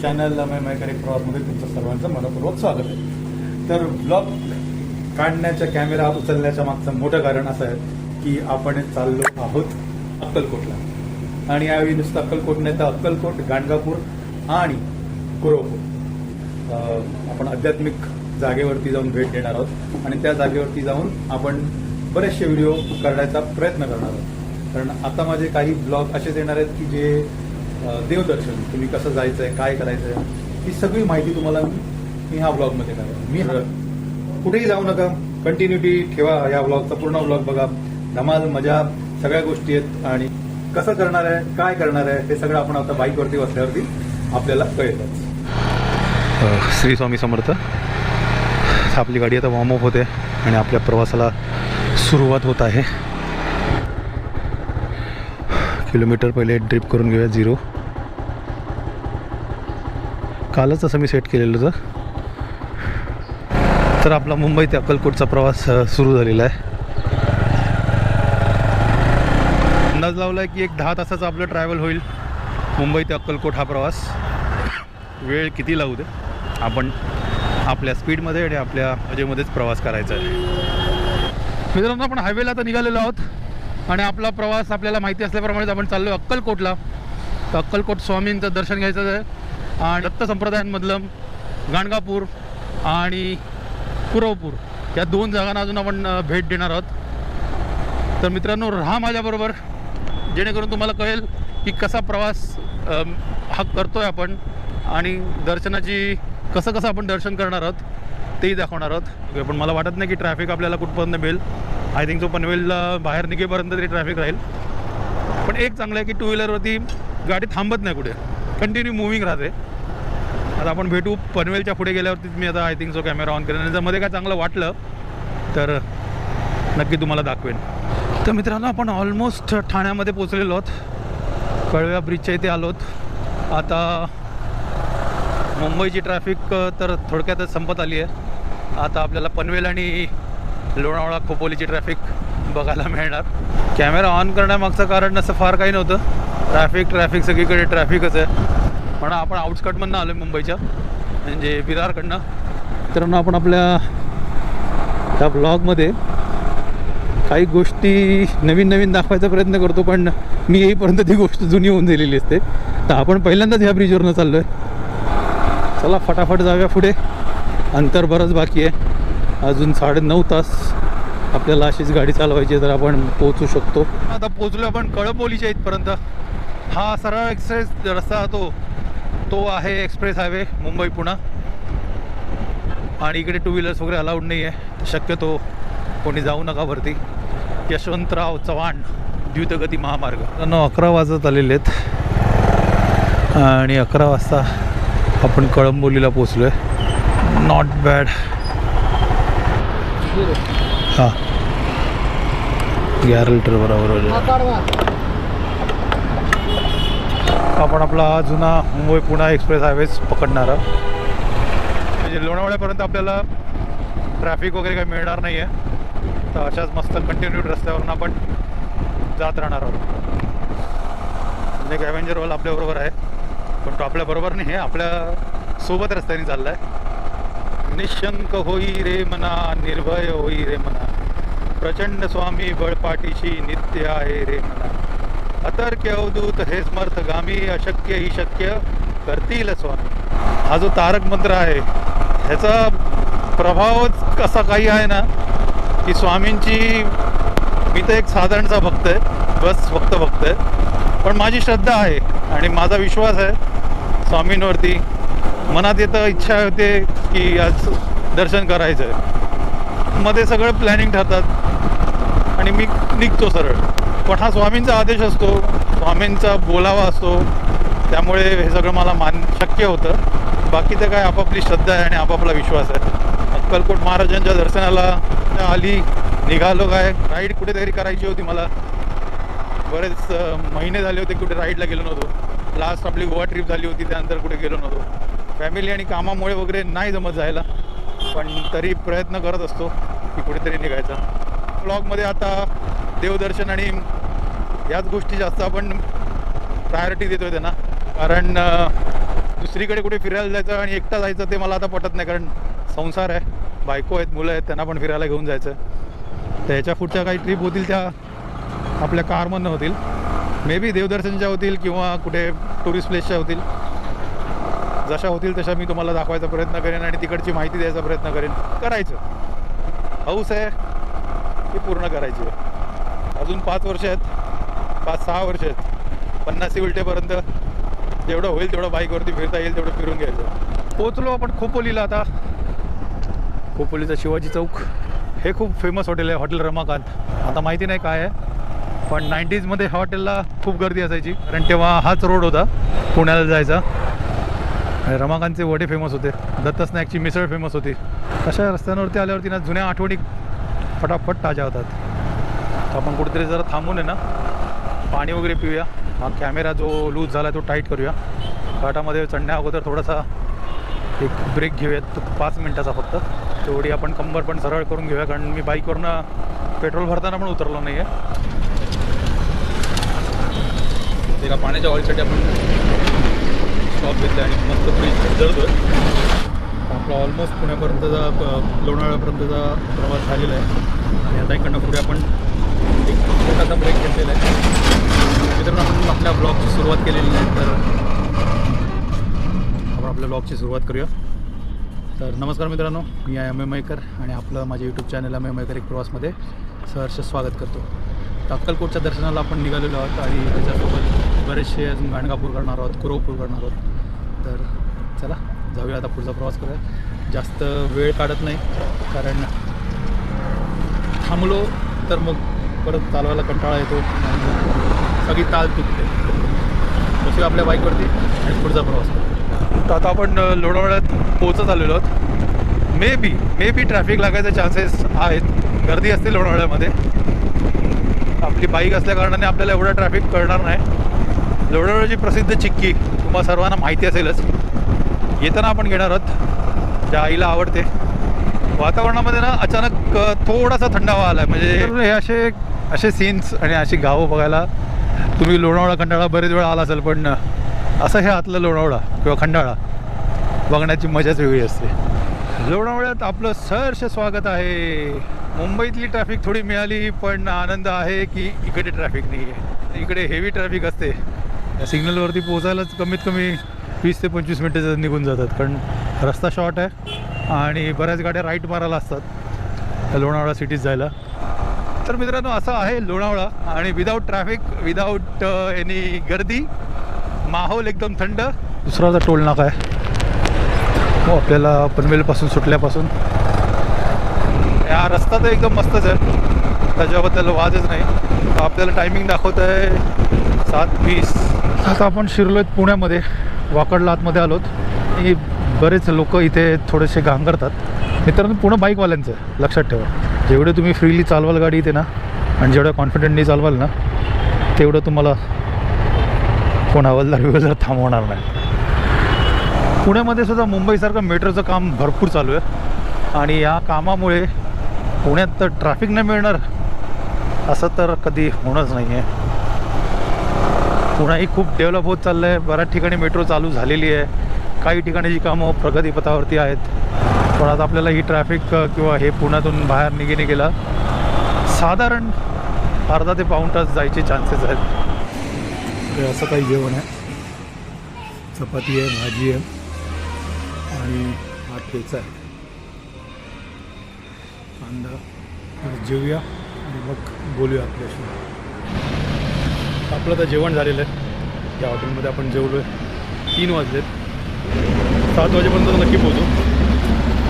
Channel मयमयकारी प्रवासमध्ये तुमचं सर्वांचं मनपूर्वक स्वागत आहे. तर ब्लॉग काढण्याच्या कॅमेरा उचलण्याच्या मागचं मोठं कारण असं आहे की आपण चाललो आहोत अक्कलकोटला. आणि यावेळी नुसतं अक्कलकोट नाही तर अक्कलकोट गाणगापूर आणि कुरोपूर आपण आध्यात्मिक जागेवरती जाऊन भेट देणार आहोत. आणि त्या जागेवरती जाऊन आपण बरेचसे व्हिडिओ करण्याचा प्रयत्न करणार आहोत. कारण आता माझे काही ब्लॉग असेच येणार आहेत की जे देवदर्शन तुम्ही कसं जायचंय काय करायचंय ही सगळी माहिती तुम्हाला मी ह्या ब्लॉगमध्ये करा मी कुठेही जाऊ नका. कंटिन्युटी ठेवा या ब्लॉगचा पूर्ण ब्लॉग बघा. धमाल मजा सगळ्या गोष्टी आहेत. आणि कसं करणार आहे काय करणार आहे हे सगळं आपण आता बाईकवरती बसल्यावरती आपल्याला कळेलच. श्री स्वामी समर्थ. आपली गाडी आता वॉर्मअप होते आणि आपल्या प्रवासाला सुरुवात होत आहे. किलोमीटर पहिले ड्रिप करून घेऊया झिरो कालच असं मी सेट केलेलं होतं. तर आपला मुंबई ते अक्कलकोटचा प्रवास सुरू झालेला आहे. अंदाज लावला आहे की एक दहा तासाचा आपलं ट्रॅव्हल होईल मुंबई ते अक्कलकोट हा प्रवास. वेळ किती लागू दे? आपण आपल्या स्पीडमध्ये आणि आपल्या मजेमध्येच प्रवास करायचा आहे. मित्रांनो आपण हायवेला आता निघालेलो आहोत. आणि आपला प्रवास आपल्याला माहिती असल्याप्रमाणेच आपण चाललो अक्कलकोटला. तर अक्कलकोट स्वामींचं दर्शन घ्यायचं आहे. आणि दत्त संप्रदायांमधलं गाणगापूर आणि कुरवपूर. या दोन जागांना अजून आपण भेट देणार आहोत. तर मित्रांनो राहा माझ्याबरोबर. जेणेकरून तुम्हाला कळेल की कसा प्रवास हा करतो आहे आपण. आणि दर्शनाची कसं कसं आपण दर्शन करणार आहोत तेही दाखवणार आहोत. पण मला वाटत नाही की ट्रॅफिक आपल्याला कुठपर्यंत मिळेल. आय थिंक तो पनवेलला बाहेर निघेपर्यंत तरी ट्रॅफिक राहील. पण एक चांगलं आहे की टू व्हीलरवरती गाडी थांबत नाही कुठे. कंटिन्यू मुव्हिंग राहते. आता आपण भेटू पनवेलच्या पुढे गेल्यावरती मी आता आय थिंक जो कॅमेरा ऑन करेन. आणि जर मध्ये काय चांगलं वाटलं तर नक्की तुम्हाला दाखवेन. तर मित्रांनो आपण ऑलमोस्ट ठाण्यामध्ये पोचलेलो आहोत. कळव्या ब्रिजच्या इथे आलोत आता मुंबईची ट्रॅफिक तर थोडक्यातच संपत आली आहे. आता आपल्याला पनवेल आणि लोणावळा खोपोलीची ट्रॅफिक बघायला मिळणार. कॅमेरा ऑन करण्यामागचं कारण असं फार काही नव्हतं. ट्रॅफिक ट्रॅफिक सगळीकडे ट्रॅफिकच आहे. पण आपण आउटस्कटमधनं आलो मुंबईच्या म्हणजे विरारकडनं तर आपण आपल्या त्या ब्लॉगमध्ये काही गोष्टी नवीन नवीन दाखवायचा प्रयत्न करतो पण मी येईपर्यंत ती गोष्ट जुनी होऊन दिलेली असते. तर आपण पहिल्यांदाच ह्या ब्रिजवरनं चाललो आहे चला फटाफट जाऊया पुढे. अंतर बरंच बाकी आहे. अजून साडे नऊ तास आपल्याला अशीच गाडी चालवायची आहे तर आपण पोहोचू शकतो. आता पोहोचलो आपण कळपोलीच्या इथपर्यंत. हा सरळ एक्सप्रेस रस्ता तो तो आहे एक्सप्रेस हायवे मुंबई पुणा. आणि इकडे टू व्हीलर्स वगैरे अलाउड नाही आहे शक्यतो कोणी जाऊ नका वरती. यशवंतराव चव्हाण द्युतगती महामार्ग. त्यांना अकरा वाजत आलेले आहेत. आणि अकरा वाजता आपण कळंबोलीला पोचलो आहे नॉट बॅड हां. ग्यारा लिटर बरोबर होईल. आपण आपला हा जुना मुंबई पुणा एक्सप्रेस हायवेज पकडणार आहोत. म्हणजे लोणावळ्यापर्यंत आपल्याला ट्रॅफिक वगैरे काही मिळणार नाही आहे तर अशाच मस्त कंटिन्यूड रस्त्यावरून आपण जात राहणार आहोत. म्हणजे एक ॲव्हेंजरवाला आपल्याबरोबर आहे. पण तो आपल्याबरोबर नाही आहे. आपल्यासोबत रस्त्याने चालला आहे निशंक होई रे मना निर्भय होई रे मना. प्रचंड स्वामी बळपाठीशी नित्य आहे रे मना. अतर्क्य अवधूत हे समर्थगामी अशक्य ही शक्य करतील स्वामी. हा जो तारक मंत्र आहे. ह्याचा प्रभावच कसा काही आहे ना की स्वामींची मी तर एक साधारणचा भक्त आहे बस फक्त भक्त आहे. पण माझी श्रद्धा आहे आणि माझा विश्वास आहे स्वामींवरती. मनात येतं इच्छा होते की आज दर्शन करायचं आहे मध्ये सगळं प्लॅनिंग ठरतात. आणि मी निघतो सरळ. पण हा स्वामींचा आदेश असतो. स्वामींचा बोलावा असतो. त्यामुळे हे सगळं मला मान शक्य होतं. बाकी तर काय आपापली श्रद्धा आहे आणि आपापला विश्वास आहे. अक्कलकोट महाराजांच्या दर्शनाला आली निघालो काय? राईड कुठेतरी करायची होती मला. बरेच महिने झाले होते कुठे राईडला गेलो नव्हतो. लास्ट आपली गोवा ट्रिप झाली होती त्यानंतर कुठे गेलो नव्हतो. फॅमिली आणि कामामुळे वगैरे नाही जमत जायला. पण तरी प्रयत्न करत असतो की कुठेतरी निघायचा. ब्लॉगमध्ये आता देवदर्शन आणि याच गोष्टी जास्त आपण प्रायोरिटी देतोय त्यांना. कारण दुसरीकडे कुठे फिरायला जायचं आणि एकटा जायचं ते मला आता पटत नाही. कारण संसार आहे बायको आहेत मुलं आहेत त्यांना पण फिरायला घेऊन जायचं तर ह्याच्या पुढच्या काही ट्रिप होतील त्या आपल्या कारमधनं होतील. मे बी देवदर्शनच्या होतील किंवा कुठे टुरिस्ट प्लेसच्या होतील. जशा होतील तशा मी तुम्हाला दाखवायचा प्रयत्न करेन आणि तिकडची माहिती द्यायचा प्रयत्न करेन. करायचं. हौस आहे. ती पूर्ण करायची. आहे अजून पाच वर्ष आहेत. पाच सहा वर्ष आहेत. पन्नासी उलटेपर्यंत जेवढं होईल तेवढं बाईकवरती फिरता येईल तेवढं फिरून घ्यायचं. पोचलो आपण खोपोलीला आता. खोपोलीचा शिवाजी चौक. हे खूप फेमस हॉटेल आहे हॉटेल रमाकांत आता माहिती नाही काय आहे पण नाईन्टीजमध्ये ह्या हॉटेलला खूप गर्दी असायची. कारण तेव्हा हाच रोड होता पुण्याला जायचा. रमाकांतचे वडे फेमस होते. दत्त स्नॅकची मिसळ फेमस होती. अशा रस्त्यांवरती आल्यावरती ना जुन्या आठवणी फटाफट ताज्या होतात. आपण कुठेतरी जरा थांबून आहे ना पाणी वगैरे पिऊया. हा कॅमेरा जो लूज झाला तो टाईट करूया. घाटामध्ये चढण्या अगोदर थोडासा एक ब्रेक घेऊयात. पाच मिनटाचा फक्त. तेवढी आपण कंबर पण सरळ करून घेऊया कारण मी बाईकवरनं पेट्रोल भरताना पण उतरलो नाही आहे एका पाण्याच्या ऑइलसाठी आपण शॉप घेतला आणि मस्त फ्रीज जळतो आपला ऑलमोस्ट पुण्यापर्यंतचा लोणावळ्यापर्यंतचा प्रवास झालेला आहे. आणि आता इकडनं पुढे आपण एक छोटासा ब्रेक घेतलेला आहे. मित्रांनो आपण आपल्या ब्लॉगची सुरुवात केलेली आहे. तर आपण आपल्या ब्लॉगची सुरुवात करूया. तर नमस्कार मित्रांनो मी आहे अमेय मयकर आणि आपलं माझ्या यूट्यूब चॅनल अमेय मयकर एक प्रवासमध्ये सहर्ष स्वागत करतो. तर अक्कलकोटच्या दर्शनाला आपण निघालेलो आहोत आणि त्याच्यासोबत बरेचसे अजून गाणगापूर करणार आहोत कुरवपूर करणार आहोत. तर चला जाऊया आता पुढचा प्रवास करूया. जास्त वेळ काढत नाही कारण थांबलो तर मग परत चालवायला कंटाळा येतो. सगळी ताल तुटते. तशी आपल्या बाईकवरती आणि पुढचा प्रवास तर आता आपण लोणावळ्यात पोहोचत आलेलो आहोत. May be may be traffic लागायचे चान्सेस आहेत. गर्दी असते लोणावळ्यामध्ये. आपली बाईक असल्या कारणाने आपल्याला एवढं ट्रॅफिक कळणार नाही. लोणावळ्याची प्रसिद्ध चिक्की. तुम्हाला सर्वांना माहिती असेलच. येताना आपण घेणार आहोत. ज्या आईला आवडते. वातावरणामध्ये ना अचानक थोडासा थंडावा आला म्हणजे हे असे असे सीन्स आणि अशी गावं बघायला तुम्ही लोणावळा खंडाळा बरेच वेळा आला असेल पण असं हे आतलं लोणावळा किंवा खंडाळा बघण्याची मजाच वेगळी असते. लोणावळ्यात आपलं सहर्ष स्वागत आहे. मुंबईतली ट्रॅफिक थोडी मिळाली पण आनंद आहे की इकडे ट्रॅफिक नाही आहे इकडे हेवी ट्रॅफिक असते. त्या सिग्नलवरती पोचायलाच कमीत कमी वीस ते पंचवीस मिनटं निघून जातात. कारण रस्ता शॉर्ट आहे आणि बऱ्याच गाड्या राईट मारायला असतात. लोणावळा सिटीत जायला. तर मित्रांनो असं आहे लोणावळा आणि विदाऊट ट्रॅफिक विदाऊट एनी गर्दी माहोल एकदम थंड. दुसरा टोल नाका आहे. हो आपल्याला पनवेलपासून सुटल्यापासून. या रस्ता तर एकदम मस्तच आहे. त्याच्याबद्दल वादच नाही. आपल्याला टायमिंग दाखवत आहे सात वीस. आता आपण शिरलो आहेत पुण्यामध्ये. वाकडला आतमध्ये आलोत. हे बरेच लोक इथे थोडेसे घांगरतात मित्रांनो पुणं बाईकवाल्यांचं आहे लक्षात ठेवा. जेवढे तुम्ही फ्रीली चालवाल गाडी इथे ना आणि जेवढ्या कॉन्फिडंटली चालवाल ना तेवढं तुम्हाला कोण हवालदार बिवलदार थांबवणार नाही. पुण्यामध्ये सुद्धा मुंबईसारखं मेट्रोचं काम भरपूर चालू आहे. आणि या कामामुळे पुण्यात तर ट्रॅफिक नाही मिळणार असं तर कधी होणंच नाही आहे पुण्याही खूप डेव्हलप होत चाललं आहे बऱ्याच ठिकाणी मेट्रो चालू झालेली आहे. काही ठिकाणी जी कामं प्रगतीपथावरती आहेत. पण आता आपल्याला ही ट्रॅफिक किंवा हे पुण्यातून बाहेर निघेने गेला साधारण अर्धा ते पाऊण तास जायचे चान्सेस आहेत. असं काही जेवण आहे. चपाती आहे भाजी आहे आणि हा ठेचा आहे. कांदा जेवूया आणि मग बोलूया आपल्याशी. आपलं तर जेवण झालेलं आहे. या हॉटेलमध्ये आपण जेवलो आहे. तीन वाजलेत सात वाजेपर्यंत नक्की पोहोचू.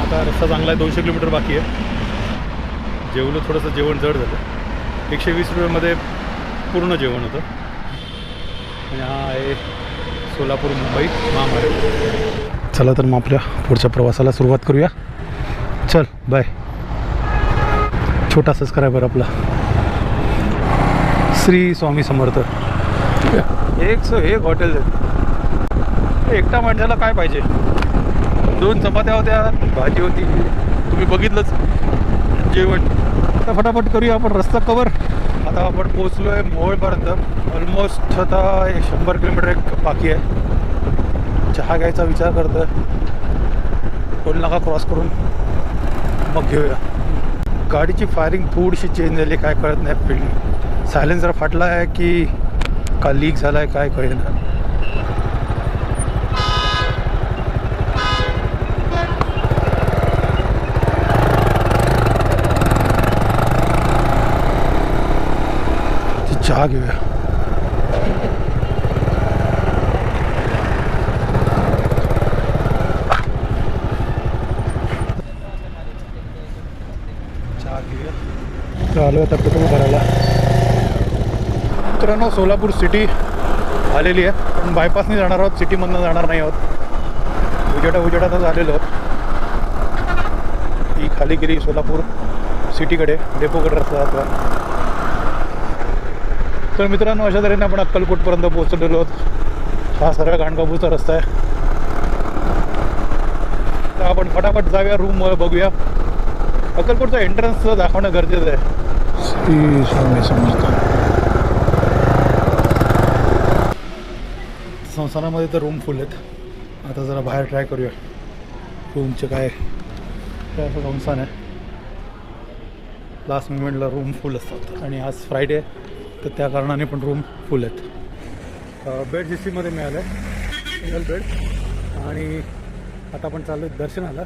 आता रस्ता चांगला आहे दोनशे किलोमीटर बाकी आहे. जेवलो थोडंसं जेवण जड झालं. एकशे वीस रुपयामध्ये पूर्ण जेवण होतं. आणि हा आहे सोलापूर मुंबई महामार्ग. चला तर मग आपल्या पुढच्या प्रवासाला सुरुवात करूया. चल बाय छोटा सबस्क्रायबर आपला. श्री स्वामी समर्थ. एक सो एक हॉटेल एकटा माणसाला काय पाहिजे? दोन चपात्या होत्या भाजी होती. तुम्ही बघितलंच. जेवण. आता फटाफट करूया आपण रस्ता कवर आता आपण पोचलो आहे मोहोळपर्यंत. ऑलमोस्ट आता एक शंभर किलोमीटर एक बाकी आहे. चहा घ्यायचा विचार करतं टोल नाका क्रॉस करून. मग घेऊया. गाडीची फायरिंग थोडीशी चेंज झाली काय कळत नाही फिल्ड सायलेन्सर फाटला आहे की का लीक झाला आहे काय कळेना. चहा घेऊया. चहा घेऊया. चालू आता कुटुंब करायला? मित्रांनो सोलापूर सिटी आलेली आहे. पण बायपासने जाणार आहोत. सिटीमधनं जाणार नाही आहोत. उजेडा उजेडातच आलेलो आहोत. ही खाली गेली सोलापूर सिटीकडे डेपोकडे रस्ता जातो तर मित्रांनो अशा तऱ्हेने आपण अक्कलकोटपर्यंत पोहोचलेलो आहोत. हा सरळ गाणगापूरचा रस्ता आहे. तर आपण फटाफट जाऊया. रूम बघूया. अक्कलकोटचा एंट्रन्स दाखवणं गरजेचं आहे. श्री स्वामी संस्थानामध्ये तर रूम फुल आहेत. आता जरा बाहेर ट्राय करूया. रूमचे काय काय असं संस्थान आहे? लास्ट मुमेंटला रूम फुल असतात. आणि आज फ्रायडे तर त्या कारणाने पण रूम फुल आहेत. बेड जी सीमध्ये मिळालं आहे सिंगल बेड आणि आता आपण चाललो दर्शनाला.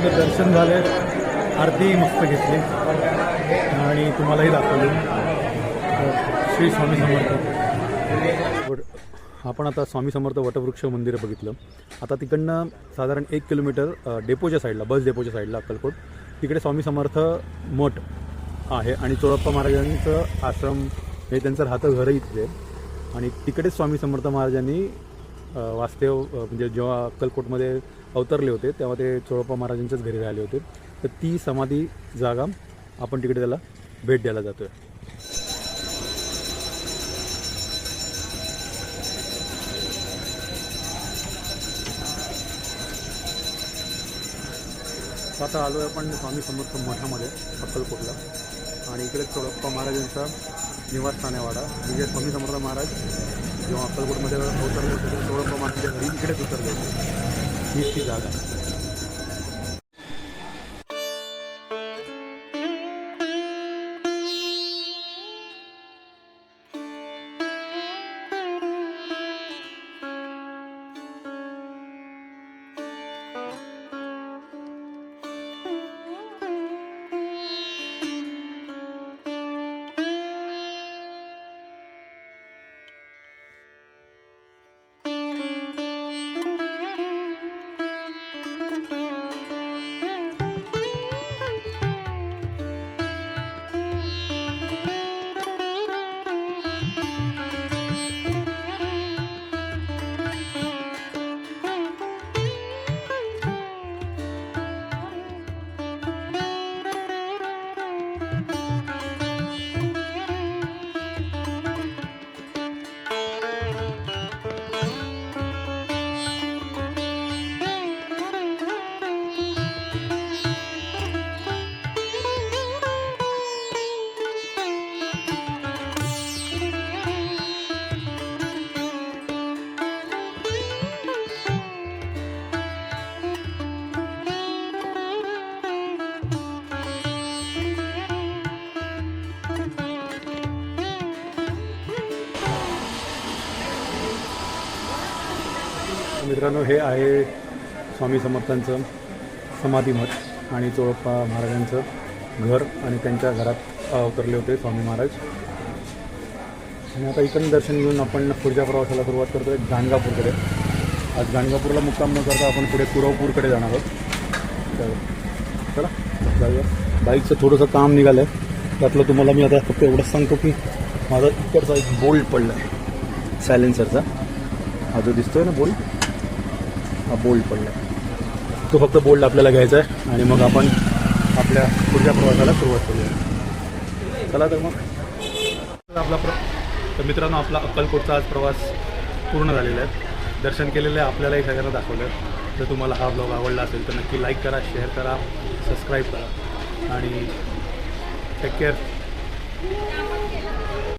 आपलं दर्शन झाले आरती मस्त घेतली. आणि तुम्हालाही दाखवली. श्री स्वामी समर्थ. आपण आता स्वामी समर्थ वटवृक्ष मंदिर बघितलं. आता तिकडनं साधारण एक किलोमीटर डेपोच्या साईडला बस डेपोच्या साईडला अक्कलकोट. तिकडे स्वामी समर्थ मठ आहे आणि चोळप्पा महाराजांचं आश्रम हे त्यांचं राहतं घरही इथे आहे. आणि तिकडेच स्वामी समर्थ महाराजांनी वास्तव म्हणजे जेव्हा अक्कलकोटमध्ये अवतरले होते. तेव्हा ते चोळप्पा महाराजांच्याच घरी राहिले होते. तर ती समाधी जागा आपण तिकडे त्याला भेट द्यायला जातोय. आता आलो आहे आपण स्वामी समर्थ मठामध्ये अक्कलकोटला. आणि इकडे चोळप्पा महाराजांचा निवासस्थान आहे वाडा म्हणजे स्वामी समर्थ महाराज जेव्हा अक्कलकोटमध्ये अवतरले होते चोळप्पा महाराजांच्या घरी इकडेच उतरले होते. हीच मित्रांनो हे आहे स्वामी समर्थांचं समाधीमठ आणि चोळप्पा महाराजांचं घर आणि त्यांच्या घरात उतरले होते स्वामी महाराज. आणि आता इकडून दर्शन घेऊन आपण पुढच्या प्रवासाला सुरुवात करतोय गाणगापूरकडे. आज गाणगापूरला मुक्काम न करता आपण पुढे कुरवपूरकडे जाणार आहोत. तर चला. जाऊया. बाईकचं थोडंसं काम निघालं आहे त्यातलं तुम्हाला मी आता फक्त एवढंच सांगतो की माझा इकडचा एक बोल्ट पडला आहे सायलेन्सरचा. हा जो दिसतोय ना बोल्ट? हा बोल्ड पडला आहे तो फक्त बोल्ड आपल्याला घ्यायचा आहे आणि मग आपण आपल्या पुढच्या प्रवासाला सुरुवात करूया. चला तर मग. आपला प्र तर मित्रांनो आपला अक्कलकोटचा आज प्रवास पूर्ण झालेला आहे. दर्शन केलेलं आहे आपल्यालाही सगळ्यांना दाखवलं आहे. जर तुम्हाला हा ब्लॉग आवडला असेल तर नक्की लाईक करा शेअर करा सबस्क्राईब करा. आणि टेक केअर